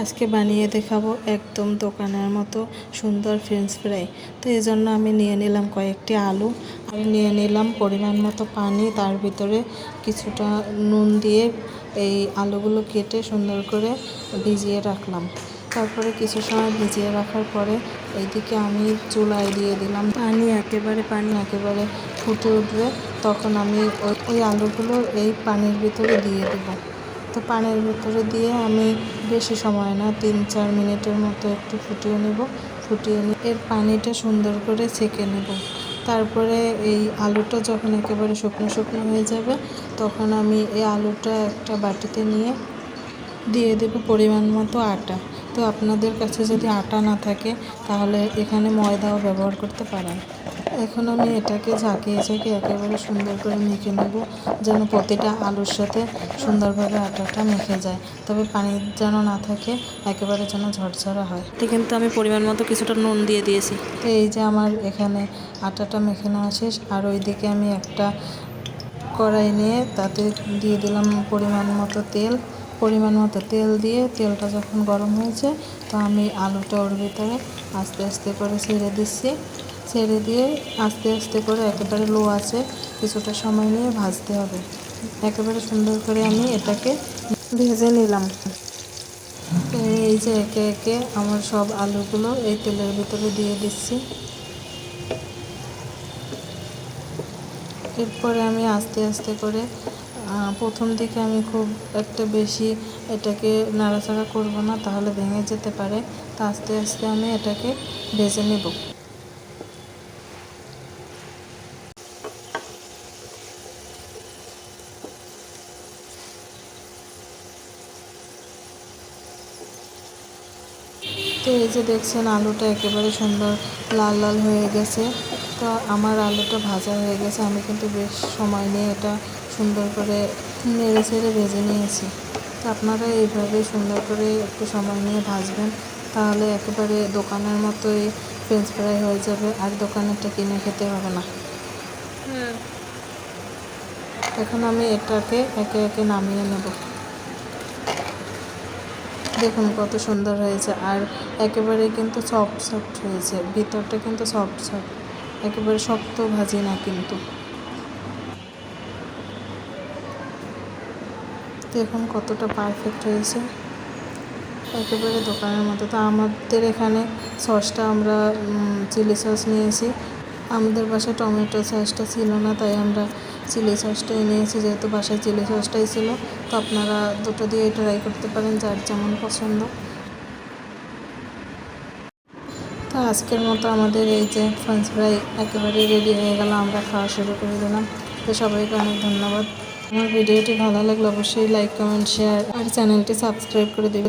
আজকে বানিয়ে দেখাবো একদম দোকানের মতো সুন্দর ফ্রেঞ্চ ফ্রাই তো এই জন্য আমি নিয়ে নিলাম কয়েকটি আলু। আর নিয়ে নিলাম পরিমাণ মতো পানি, তার ভিতরে কিছুটা নুন দিয়ে এই আলুগুলো কেটে সুন্দর করে ভিজিয়ে রাখলাম। তারপরে কিছু সময় ভিজিয়ে রাখার পরে এইদিকে আমি চুলায় দিয়ে দিলাম। পানি একেবারে পানি একেবারে ফুটে উঠবে, তখন আমি ওই ওই আলুগুলো এই পানির ভিতরে দিয়ে দেবো। তো পানির ভিতরে দিয়ে আমি বেশি সময় না, তিন চার মিনিটের মতো একটু ফুটিয়ে নেব, ফুটিয়ে নিয়ে এর পানিটা সুন্দর করে ছেঁকে নেব। তারপরে এই আলুটা যখন একেবারে শুকনো শুকনো হয়ে যাবে, তখন আমি এই আলুটা একটা বাটিতে নিয়ে দিয়ে দেবো পরিমাণ মতো আটা। তো আপনাদের কাছে যদি আটা না থাকে, তাহলে এখানে ময়দাও ব্যবহার করতে পারেন। এখন আমি এটাকে ঝাঁকিয়ে ঝাঁকিয়ে একেবারে সুন্দর করে মেখে নেব যেন প্রতিটা আলুর সাথে সুন্দরভাবে আটাটা মেখে যায়। তবে পানি যেন না থাকে একেবারে যেন ঝরঝরা হয়। তো কিন্তু আমি পরিমাণ মতো কিছুটা নুন দিয়ে দিয়েছি। তো এই যে আমার এখানে আটাটা মেখে নেওয়া শেষ আর ওইদিকে আমি একটা কড়াই নিয়ে তাতে দিয়ে দিলাম পরিমাণ মতো তেল। পরিমাণ মতো তেল দিয়ে তেলটা যখন গরম হয়েছে তো আমি আলুটা ওর ভিতরে আস্তে আস্তে করে ছেড়ে দিচ্ছি। ছেড়ে দিয়ে আস্তে আস্তে করে একেবারে লো আছে, কিছুটা সময় নিয়ে ভাজতে হবে। একেবারে সুন্দর করে আমি এটাকে ভেজে নিলাম। এই যে একে একে আমার সব আলুগুলো এই তেলের ভিতরে দিয়ে দিচ্ছি। এরপরে আমি আস্তে আস্তে করে প্রথম দিকে আমি খুব একটা বেশি এটাকে নাড়াচাড়া করব না, তাহলে ভেঙে যেতে পারে। তা আস্তে আস্তে আমি এটাকে ভেজে নেব। তো এই যে দেখছেন আলুটা একেবারে সুন্দর লাল লাল হয়ে গেছে। তো আমার আলুটা ভাজা হয়ে গেছে। আমি কিন্তু বেশ সময় নিয়ে এটা সুন্দর করে নেড়ে ছেড়ে ভেজে নিয়েছি। তো আপনারা এইভাবে সুন্দর করে একটু সময় নিয়ে ভাজবেন তাহলে একেবারে দোকানের মতোই ফ্রেঞ্চ ফ্রাই হয়ে যাবে আর দোকানেরটা কিনে খেতে হবে না। এখন আমি এটাকে একে একে নামিয়ে নেব। দেখুন কত সুন্দর হয়েছে। আর একেবারে কিন্তু সফট সফট হয়েছে। ভিতরটা কিন্তু সফট সফট একেবারে শক্ত ভাজি না কিন্তু। দেখুন কতটা পারফেক্ট হয়েছে। একেবারে দোকানের মতো তো আমাদের এখানে সসটা আমরা চিলি সস নিয়েছি। আমাদের বাসায় টমেটো সসটা ছিল না, তাই আমরা চিলি সসটাই নিয়েছি যেহেতু বাসায় চিলি সসটাই ছিল। তো আপনারা দুটো দিয়ে ট্রাই করতে পারেন, যার যেমন পছন্দ। তো আজকের মতো আমাদের এই যে ফ্রেঞ্চ ফ্রাই একেবারে রেডি হয়ে গেল, আমরা খাওয়া শুরু করে দিলাম। তো সবাইকে অনেক ধন্যবাদ। আমার ভিডিওটি ভালো লাগলে অবশ্যই লাইক কমেন্ট শেয়ার আর চ্যানেলটি সাবস্ক্রাইব করে দেবে